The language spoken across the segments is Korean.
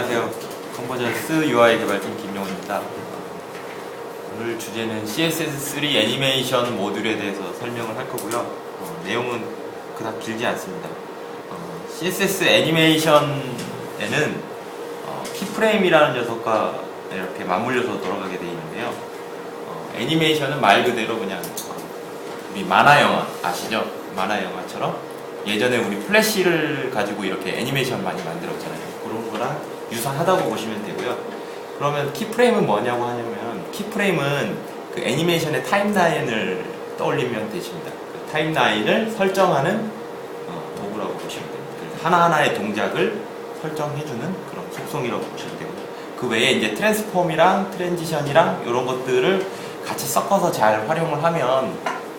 안녕하세요. 컨버전스 UI 개발팀 김용호입니다. 오늘 주제는 CSS3 애니메이션 모듈에 대해서 설명을 할 거고요. 어, 내용은 그닥 길지 않습니다. 어, CSS 애니메이션에는 어, 키프레임이라는 녀석과 이렇게 맞물려서 돌아가게 되어 있는데요. 어, 애니메이션은 말 그대로 그냥 어, 우리 만화 영화 아시죠? 만화 영화처럼 예전에 우리 플래시를 가지고 이렇게 애니메이션 많이 만들었잖아요. 그런 거랑 유사하다고 보시면 되고요. 그러면 키프레임은 뭐냐고 하냐면 키프레임은 그 애니메이션의 타임라인을 떠올리면 되십니다. 그 타임라인을 설정하는 어, 도구라고 보시면 됩니다. 하나하나의 동작을 설정해주는 그런 속성이라고 보시면 되고요. 그 외에 이제 트랜스폼이랑 트랜지션이랑 이런 것들을 같이 섞어서 잘 활용을 하면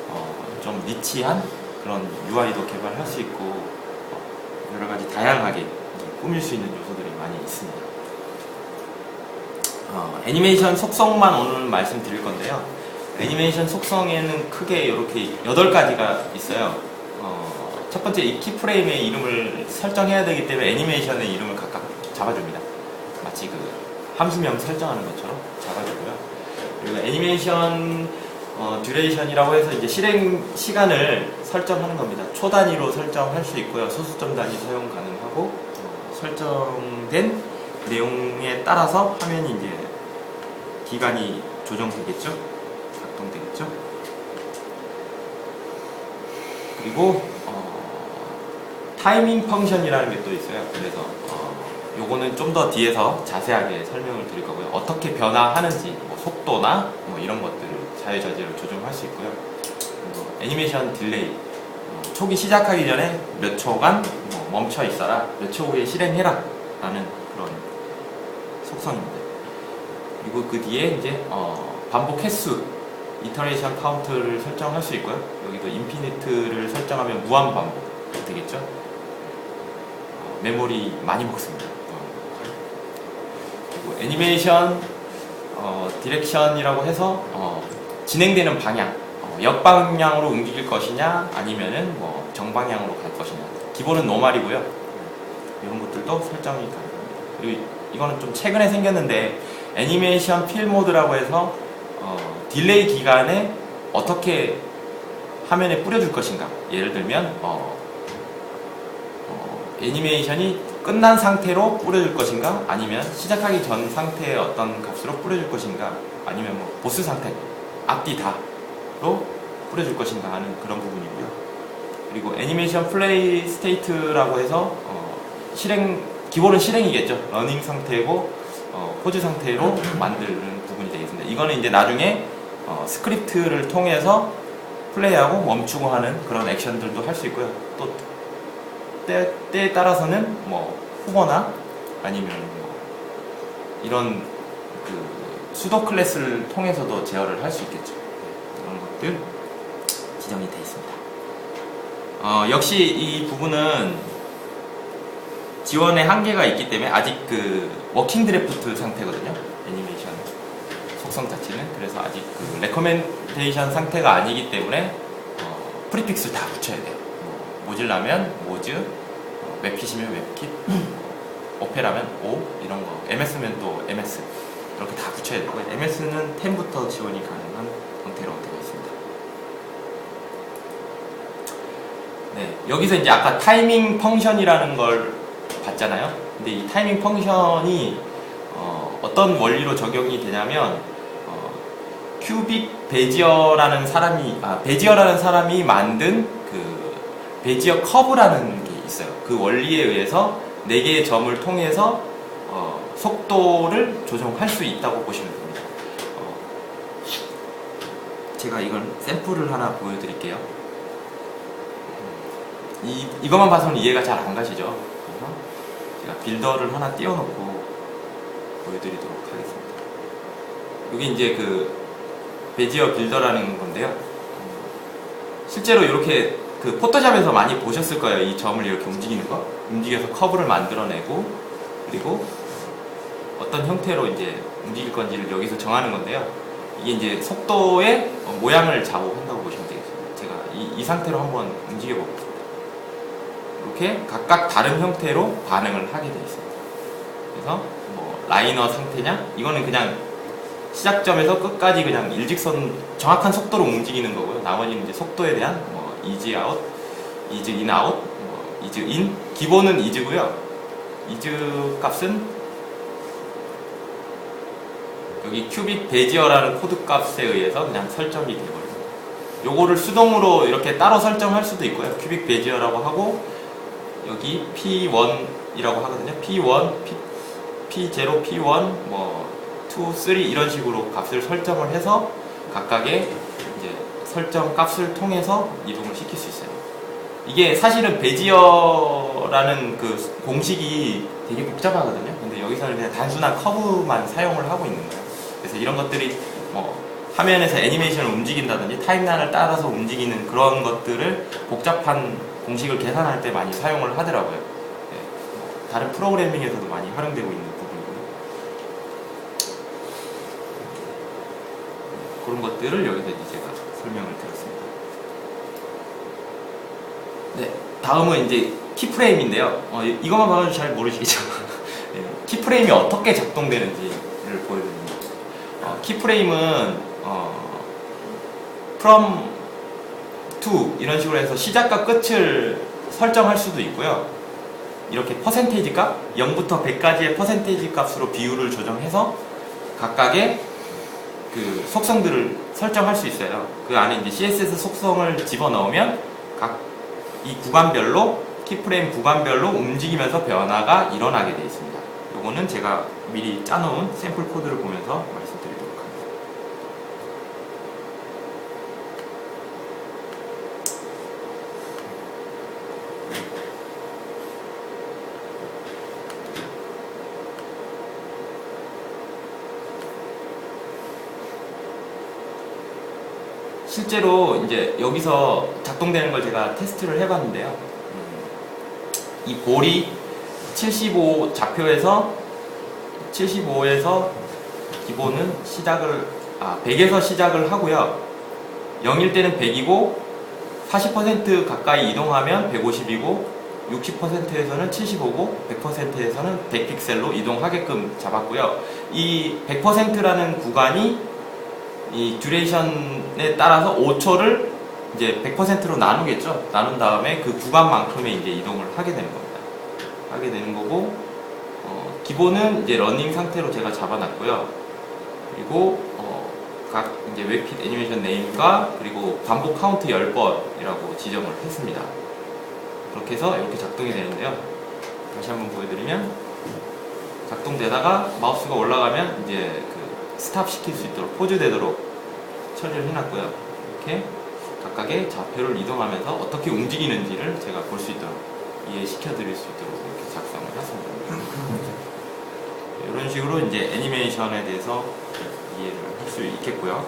어, 좀 니치한 그런 UI도 개발할 수 있고 어, 여러 가지 다양하게 꾸밀 수 있는 요소들이 많이 있습니다. 어, 애니메이션 속성만 오늘 말씀드릴 건데요. 애니메이션 속성에는 크게 이렇게 8가지가 있어요. 어, 첫 번째 이 키프레임의 이름을 설정해야 되기 때문에 애니메이션의 이름을 각각 잡아줍니다. 마치 그 함수명 설정하는 것처럼 잡아주고요. 그리고 애니메이션 어, 듀레이션이라고 해서 이제 실행 시간을 설정하는 겁니다. 초 단위로 설정할 수 있고요. 소수점 단위 사용 가능하고 어, 설정된 내용에 따라서 화면이 이제 기간이 조정되겠죠? 작동되겠죠? 그리고 어, 타이밍 펑션이라는 게 또 있어요. 그래서 어, 요거는 좀 더 뒤에서 자세하게 설명을 드릴 거고요. 어떻게 변화하는지 뭐 속도나 뭐 이런 것들을 자유자재로 조정할 수 있고요. 애니메이션 딜레이 어, 초기 시작하기 전에 몇 초간 뭐 멈춰 있어라 몇 초 후에 실행해라 라는 그런 속성입니다. 그리고 그 뒤에 이제 어, 반복 횟수 이터레이션 카운트를 설정할 수 있고요. 여기도 인피니트를 설정하면 무한 반복 되겠죠. 어, 메모리 많이 먹습니다. 어. 그리고 애니메이션 어, 디렉션이라고 해서 어, 진행되는 방향 어, 역방향으로 움직일 것이냐 아니면은 뭐 정방향으로 갈 것이냐. 기본은 노말이고요. 이런 것들도 설정이 가능합니다. 그리고 이거는 좀 최근에 생겼는데 애니메이션 필 모드라고 해서 어, 딜레이 기간에 어떻게 화면에 뿌려줄 것인가. 예를 들면 어, 어, 애니메이션이 끝난 상태로 뿌려줄 것인가? 아니면 시작하기 전 상태의 어떤 값으로 뿌려줄 것인가? 아니면 뭐 보스 상태 앞뒤 다로 뿌려줄 것인가 하는 그런 부분이고요 그리고 애니메이션 플레이 스테이트라고 해서 어, 실행 기본은 실행이겠죠 러닝 상태고 어, 포즈 상태로 만드는 부분이 되겠습니다 이거는 이제 나중에 어, 스크립트를 통해서 플레이하고 멈추고 하는 그런 액션들도 할 수 있고요 또 때, 때에 따라서는 뭐 후보나 아니면 뭐 이런 그 수도 클래스를 통해서도 제어를 할 수 있겠죠. 이런 것들 지정이 되어 있습니다. 어, 역시 이 부분은 지원의 한계가 있기 때문에 아직 그 워킹 드래프트 상태거든요. 애니메이션 속성 자체는 그래서 아직 그 레코멘데이션 상태가 아니기 때문에 어, 프리픽스를 다 붙여야 돼요. 뭐, 모질라면 모즈, 어, 웹킷이면 웹킷, 오페라면 오 이런 거, MS면 또 MS 이렇게 다 붙여야 되고 MS는 10부터 지원이 가능한 형태로 되어 있습니다. 네, 여기서 이제 아까 타이밍 펑션이라는 걸 봤잖아요. 근데 이 타이밍 펑션이 어, 어떤 원리로 적용이 되냐면 어, 큐빅 베지어라는 사람이 아 베지어라는 사람이 만든 그 베지어 커브라는 게 있어요. 그 원리에 의해서 네 개의 점을 통해서 어, 속도를 조정할 수 있다고 보시면 됩니다. 어, 제가 이건 샘플을 하나 보여드릴게요. 이, 이것만 봐서는 이해가 잘 안 가시죠? 그래서 제가 빌더를 하나 띄워놓고 보여드리도록 하겠습니다. 여기 이제 그 베지어 빌더라는 건데요. 실제로 이렇게 그 포토샵에서 많이 보셨을 거예요. 이 점을 이렇게 움직이는 거. 움직여서 커브를 만들어내고 그리고 어떤 형태로 이제 움직일 건지를 여기서 정하는 건데요. 이게 이제 속도의 어, 모양을 좌우한다고 보시면 되겠습니다. 제가 이, 이 상태로 한번 움직여 보겠습니다. 이렇게 각각 다른 형태로 반응을 하게 되어 있습니다. 그래서 뭐 라이너 상태냐? 이거는 그냥 시작점에서 끝까지 그냥 일직선 정확한 속도로 움직이는 거고요. 나머지는 이제 속도에 대한 뭐 이즈 아웃, 이즈 인 아웃, 뭐 이즈 인 기본은 이즈고요. 이즈 값은 여기 큐빅 베지어라는 코드 값에 의해서 그냥 설정이 되버립니다. 요거를 수동으로 이렇게 따로 설정할 수도 있고요. 큐빅 베지어라고 하고 여기 P1이라고 하거든요. P1, P, P0, P1, 뭐 2, 3 이런 식으로 값을 설정을 해서 각각의 이제 설정 값을 통해서 이동을 시킬 수 있어요. 이게 사실은 베지어라는 그 공식이 되게 복잡하거든요. 근데 여기서는 그냥 단순한 커브만 사용을 하고 있는 거예요. 그래서 이런 것들이 뭐 화면에서 애니메이션을 움직인다든지 타임라인을 따라서 움직이는 그런 것들을 복잡한 공식을 계산할 때 많이 사용을 하더라고요. 네, 뭐 다른 프로그래밍에서도 많이 활용되고 있는 부분이고요. 그런 것들을 여기서 이제 제가 설명을 드렸습니다. 네, 다음은 이제 키프레임인데요. 어, 이- 이것만 봐도 잘 모르시겠죠. 네, 키프레임이 어떻게 작동되는지를 보여드립니다. 어, 키프레임은 어, from to 이런 식으로 해서 시작과 끝을 설정할 수도 있고요. 이렇게 퍼센테이지 값, 0부터 100까지의 퍼센테이지 값으로 비율을 조정해서 각각의 그 속성들을 설정할 수 있어요. 그 안에 이제 CSS 속성을 집어넣으면 각 이 구간별로 키프레임 구간별로 움직이면서 변화가 일어나게 되어 있습니다. 요거는 제가 미리 짜놓은 샘플 코드를 보면서 말씀드리도록 하겠습니다. 실제로 이제 여기서 작동되는 걸 제가 테스트를 해봤는데요. 음, 이 볼이 75 좌표에서 75에서 기본은 시작을 아 100에서 시작을 하고요. 0일 때는 100이고 40% 가까이 이동하면 150이고 60%에서는 75고 100%에서는 100픽셀로 이동하게끔 잡았고요. 이 100%라는 구간이 이 듀레이션에 따라서 5초를 이제 100%로 나누겠죠. 나눈 다음에 그 구간만큼의 이제 이동을 하게 되는 겁니다. 하게 되는 거고 어, 기본은 이제 러닝 상태로 제가 잡아놨고요. 그리고 어, 각 이제 웹핏 애니메이션 네임과 그리고 반복 카운트 10번이라고 지정을 했습니다. 그렇게 해서 이렇게 작동이 되는데요. 다시 한번 보여드리면 작동되다가 마우스가 올라가면 이제 그 스탑 시킬 수 있도록 포즈 되도록 처리를 해놨고요. 이렇게 각각의 좌표를 이동하면서 어떻게 움직이는지를 제가 볼 수 있도록 이해시켜 드릴 수 있도록 이렇게 작성을 했습니다. 이런 식으로 이제 애니메이션에 대해서 이해를 할 수 있겠고요.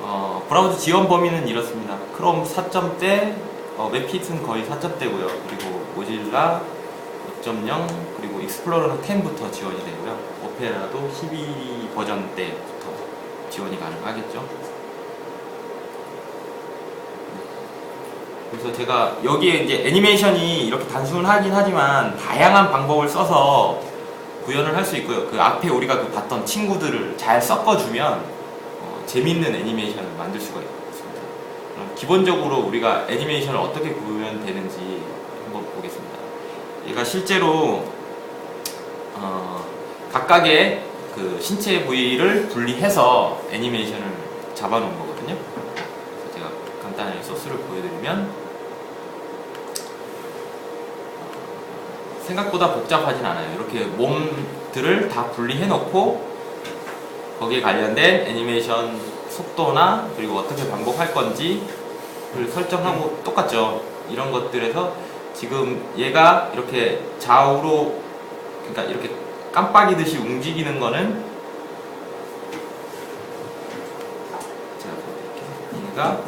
어, 브라우저 지원 범위는 이렇습니다. 크롬 4점대, 어, 웹핏은 거의 4점대고요. 그리고 모질라 5.0 그리고 익스플로러는 10부터 지원이 되고요. 오페라도 12 버전 때부터 지원이 가능하겠죠. 그래서 제가 여기에 이제 애니메이션이 이렇게 단순하긴 하지만 다양한 방법을 써서 구현을 할 수 있고요. 그 앞에 우리가 그 봤던 친구들을 잘 섞어주면 어, 재밌는 애니메이션을 만들 수가 있습니다. 기본적으로 우리가 애니메이션을 어떻게 구현되는지. 얘가 실제로 어, 각각의 그 신체 부위를 분리해서 애니메이션을 잡아놓은 거거든요. 제가 간단하게 소스를 보여드리면 생각보다 복잡하진 않아요. 이렇게 몸들을 다 분리해 놓고 거기에 관련된 애니메이션 속도나 그리고 어떻게 반복할 건지를 설정하고 똑같죠. 이런 것들에서 지금 얘가 이렇게 좌우로 그러니까 이렇게 깜빡이듯이 움직이는 거는. 얘가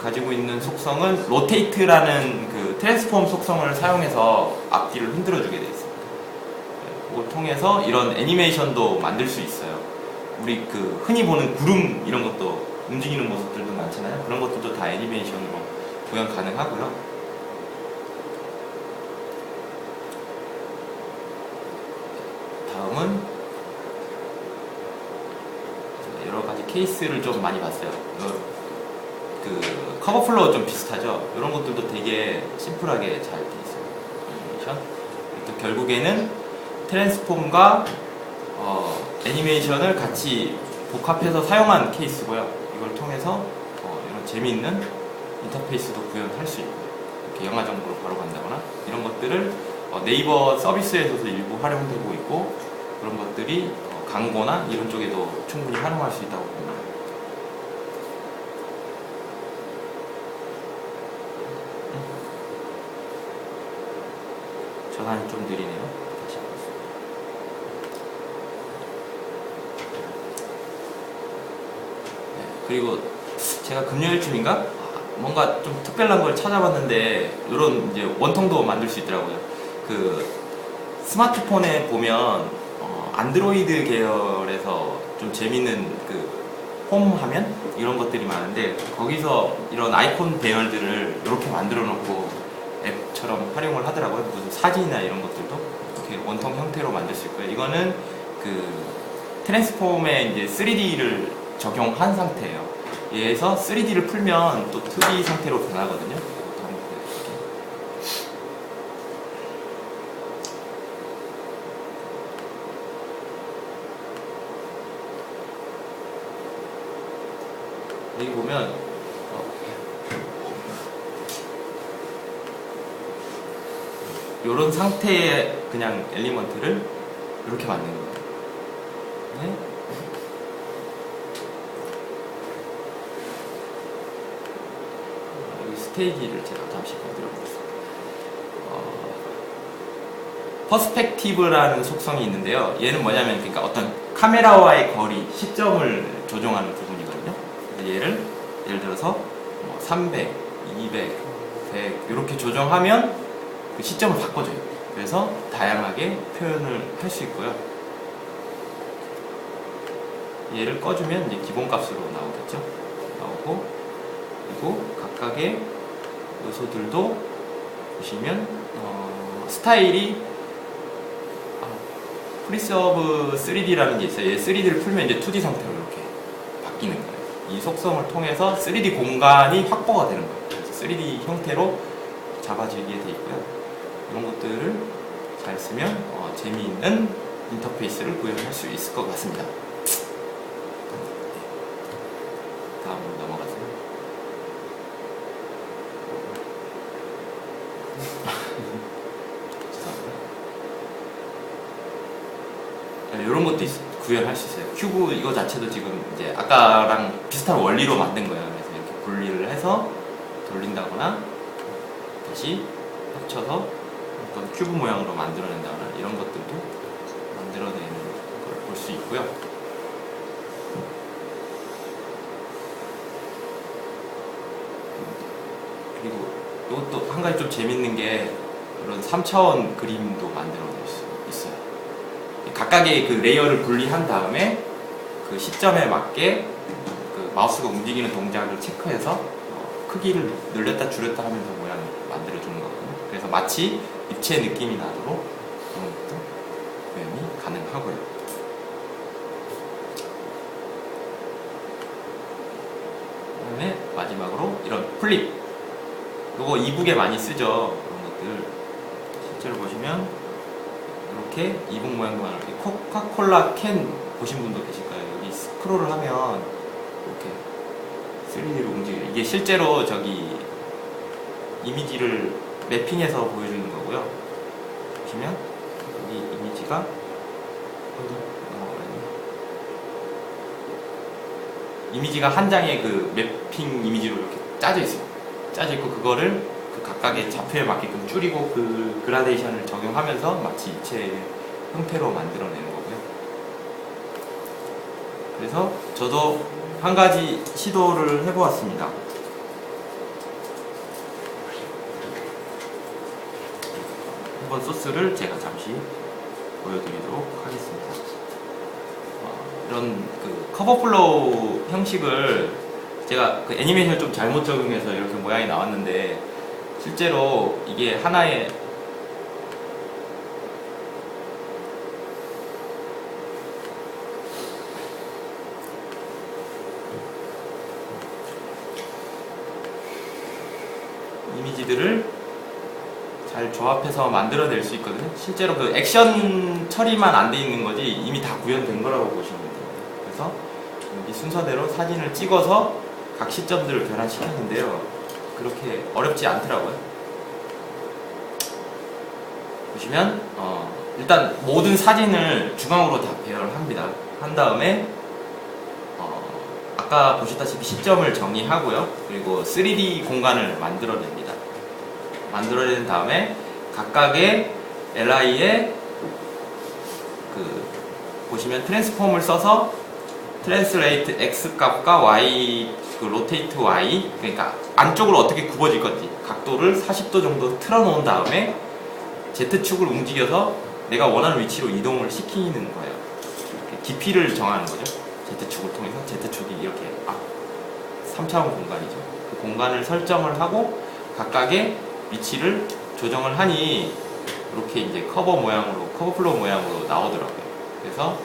가지고 있는 속성은 로테이트라는 그 트랜스폼 속성을 사용해서 앞뒤를 흔들어 주게 되어 있습니다. 네, 그걸 통해서 이런 애니메이션도 만들 수 있어요. 우리 그 흔히 보는 구름 이런 것도 움직이는 모습들도 많잖아요. 그런 것들도 다 애니메이션으로 구현 가능하고요. 다음은 여러 가지 케이스를 좀 많이 봤어요. 어, 그 커버 플로우 좀 비슷하죠. 이런 것들도 되게 심플하게 잘 돼 있어요. 또 결국에는 트랜스폼과 어, 애니메이션을 같이 복합해서 사용한 케이스고요. 이걸 통해서 어, 이런 재미있는 인터페이스도 구현할 수 있고 이렇게 영화 정보로 바로 간다거나 이런 것들을 어, 네이버 서비스에서도 일부 활용되고 있고 그런 것들이 어, 광고나 이런 쪽에도 충분히 활용할 수 있다고 봅니다. 전환이 좀 느리네요. 네, 그리고 제가 금요일쯤인가 아, 뭔가 좀 특별한 걸 찾아봤는데 이런 이제 원통도 만들 수 있더라고요. 그 스마트폰에 보면 어, 안드로이드 계열에서 좀 재밌는 그 홈 화면 이런 것들이 많은데 거기서 이런 아이콘 배열들을 이렇게 만들어 놓고 앱처럼 활용을 하더라고요. 무슨 사진이나 이런 것들도 이렇게 원통 형태로 만들 수 있고요. 이거는 그 트랜스폼에 이제 3D를 적용한 상태예요. 얘에서 3D를 풀면 또 2D 상태로 변하거든요. 여기 보면 어, 이런 상태의 그냥 엘리먼트를 이렇게 만든 거예요. 네? 여기 스테이지를 제가 잠시 만들어 보겠습니다. 어, 퍼스펙티브라는 속성이 있는데요. 얘는 뭐냐면 그러니까 어떤 카메라와의 거리, 시점을 조정하는 얘를 예를 들어서 뭐 300, 200, 100 이렇게 조정하면 그 시점을 바꿔줘요. 그래서 다양하게 표현을 할 수 있고요. 얘를 꺼주면 이제 기본 값으로 나오겠죠. 나오고 그리고 각각의 요소들도 보시면 어, 스타일이 아, 프리서브 3D라는 게 있어요. 얘 3D를 풀면 이제 2D 상태로 이렇게 바뀌는 거예요. 이 속성을 통해서 3D 공간이 확보가 되는 거예요. 그래서 3D 형태로 잡아지게 돼 있고요. 이런 것들을 잘 쓰면 어, 재미있는 인터페이스를 구현할 수 있을 것 같습니다. 다음으로 넘어가세요. 죄송합니다. 이런 것도 있- 구현할 수 있어요. 큐브 이거 자체도 지금 이제 아까랑 비슷한 원리로 만든 거예요. 그래서 이렇게 분리를 해서 돌린다거나 다시 합쳐서 어떤 큐브 모양으로 만들어낸다거나 이런 것들도 만들어내는 걸 볼 수 있고요. 그리고 이것도 한 가지 좀 재밌는 게 이런 3차원 그림도 만들어낼 수 있어요. 각각의 그 레이어를 분리한 다음에 그 시점에 맞게 그 마우스가 움직이는 동작을 체크해서 어, 크기를 늘렸다 줄였다 하면서 모양을 만들어 주는 거거든요. 그래서 마치 입체 느낌이 나도록 그런 것도 표현이 가능하고요. 그다음에 마지막으로 이런 플립. 요거 이북에 많이 쓰죠. 그런 것들 실제로 보시면 이렇게 이북 모양도 코카콜라 캔 보신 분도 계실 거예요. 여기 스크롤을 하면 이렇게 3D로 움직여요. 이게 실제로 저기 이미지를 매핑해서 보여주는 거고요. 보시면 여기 이미지가? 이미지가 한 장의 그 매핑 이미지로 이렇게 짜져 있어요. 짜져 있고 그거를 그 각각의 좌표에 맞게끔 줄이고 그 그라데이션을 적용하면서 마치 입체 형태로 만들어내는 거고요. 그래서 저도 한 가지 시도를 해보았습니다. 한번 소스를 제가 잠시 보여드리도록 하겠습니다. 어, 이런 그 커버 플로우 형식을 제가 그 애니메이션을 좀 잘못 적용해서 이렇게 모양이 나왔는데 실제로 이게 하나의 이미지들을 잘 조합해서 만들어낼 수 있거든요. 실제로 그 액션 처리만 안 돼 있는 거지 이미 다 구현된 거라고 보시면 됩니다. 그래서 여기 순서대로 사진을 찍어서 각 시점들을 변환시켰는데요. 그렇게 어렵지 않더라고요. 보시면 어, 일단 모든 사진을 중앙으로 다 배열을 합니다. 한 다음에 어, 아까 보셨다시피 시점을 정리하고요. 그리고 3D 공간을 만들어냅니다. 만들어낸 다음에 각각의 LI에 그 보시면 트랜스폼을 써서 트랜스레이트 X 값과 Y 그 로테이트 Y 그러니까 안쪽으로 어떻게 굽어질 건지 각도를 40도 정도 틀어놓은 다음에 Z축을 움직여서 내가 원하는 위치로 이동을 시키는 거예요. 깊이를 정하는 거죠. Z축을 통해서 Z축이 이렇게 앞 3차원 공간이죠. 그 공간을 설정을 하고 각각의 위치를 조정을 하니 이렇게 이제 커버 모양으로 커버 플로우 모양으로 나오더라고요. 그래서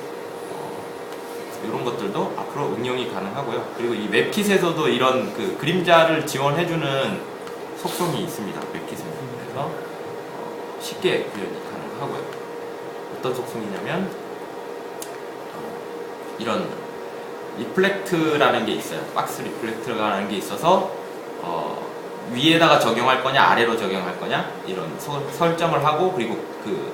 어, 이런 것들도 앞으로 응용이 가능하고요. 그리고 이 웹킷에서도 이런 그 그림자를 지원해주는 속성이 있습니다. 웹킷에는 그래서 어, 쉽게 구현이 가능하고요. 어떤 속성이냐면 어, 이런 리플렉트라는 게 있어요. 박스 리플렉트라는 게 있어서 어, 위에다가 적용할 거냐 아래로 적용할 거냐 이런 서- 설정을 하고 그리고 그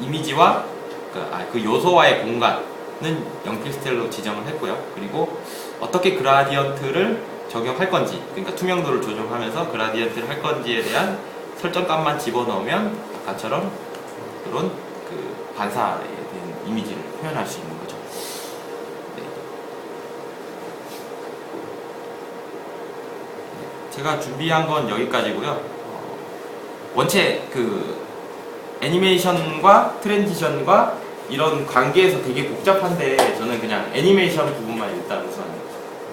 이미지와 그, 아, 그 요소와의 공간은 연필 스텔로 지정을 했고요. 그리고 어떻게 그라디언트를 적용할 건지 그러니까 투명도를 조정하면서 그라디언트를 할 건지에 대한 설정값만 집어넣으면 아까처럼 이런 그 반사에 대한 이미지를 표현할 수 있는 거죠. 네. 제가 준비한 건 여기까지고요. 어, 원체 그 애니메이션과 트랜지션과 이런 관계에서 되게 복잡한데 저는 그냥 애니메이션 부분만 일단 우선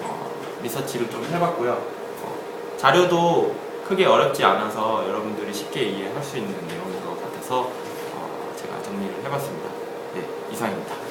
어, 리서치를 좀 해봤고요. 어, 자료도 크게 어렵지 않아서 여러분들이 쉽게 이해할 수 있는 내용인 것 같아서 어, 제가 정리를 해봤습니다. 네, 이상입니다.